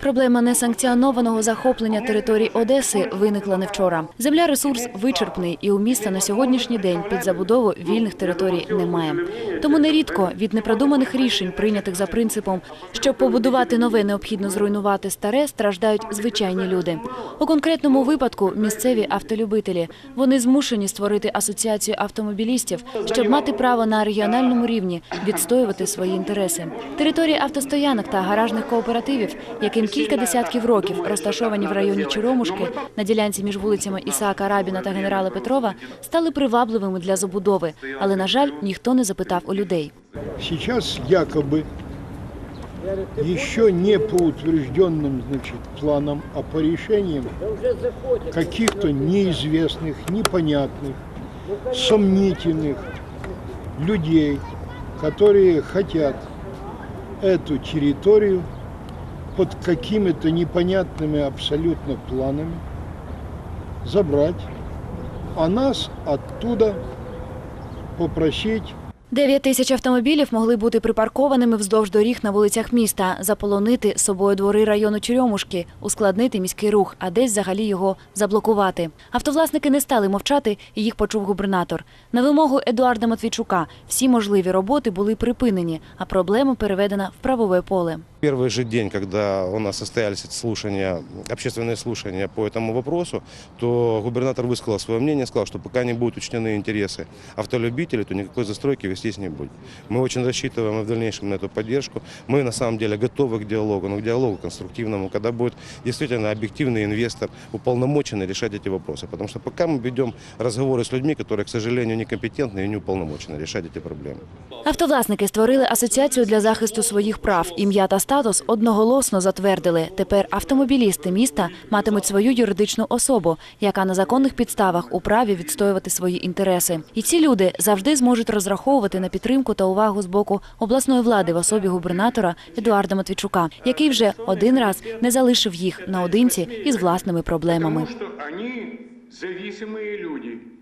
Проблема несанкціонованого захоплення територій Одеси виникла не вчора. Земля ресурс вичерпний, і у міста на сьогоднішній день під забудову вільних територій немає. Тому нерідко від непродуманих рішень, прийнятих за принципом, щоб побудувати нове, необхідно зруйнувати старе, страждають звичайні люди. У конкретному випадку місцеві автолюбителі. Вони змушені створити асоціацію автомобілістів, щоб мати право на регіональному рівні відстоювати свої інтереси. Території автостоянок та гаражних кооперативів, яким кілька десятків років розташовані в районі Черемушки на ділянці між вулицями Ісаака Рабіна та генерала Петрова, стали привабливими для забудови. Але на жаль, ніхто не запитав у людей. Сейчас якобы еще не по утвержденным значит, планам, а по решениям каких-то неизвестных, непонятных, сомнительных людей, которые хотят эту территорию под какими-то непонятными абсолютно планами забрать, а нас оттуда попросить 9 тисяч автомобілів могли бути припаркованими вздовж доріг на вулицях міста, заполонити собою двори району Черемушки, ускладнити міський рух, а десь взагалі його заблокувати. Автовласники не стали мовчати, і їх почув губернатор. На вимогу Едуарда Матвійчука всі можливі роботи були припинені, а проблема переведена в правове поле. Первый же день, когда у нас состоялись эти слушания, общественные слушания по этому вопросу, то губернатор высказал свое мнение, сказал, что пока не будут учтены интересы автолюбителей, то никакой застройки вестись не будет. Мы очень рассчитываем и в дальнейшем на эту поддержку. Мы на самом деле готовы к диалогу, но к диалогу конструктивному, когда будет действительно объективный инвестор, уполномоченный решать эти вопросы. Потому что пока мы ведем разговоры с людьми, которые, к сожалению, некомпетентны и не уполномочены решать эти проблемы. Автовласники створили асоціацію для захисту своїх прав. Ім'я та статус одноголосно затвердили. Тепер автомобілісти міста матимуть свою юридичну особу, яка на законних підставах у праві відстоювати свої інтереси. І ці люди завжди зможуть розраховувати на підтримку та увагу з боку обласної влади в особі губернатора Едуарда Матвійчука, який вже один раз не залишив їх наодинці із власними проблемами. Потому что они зависимые люди.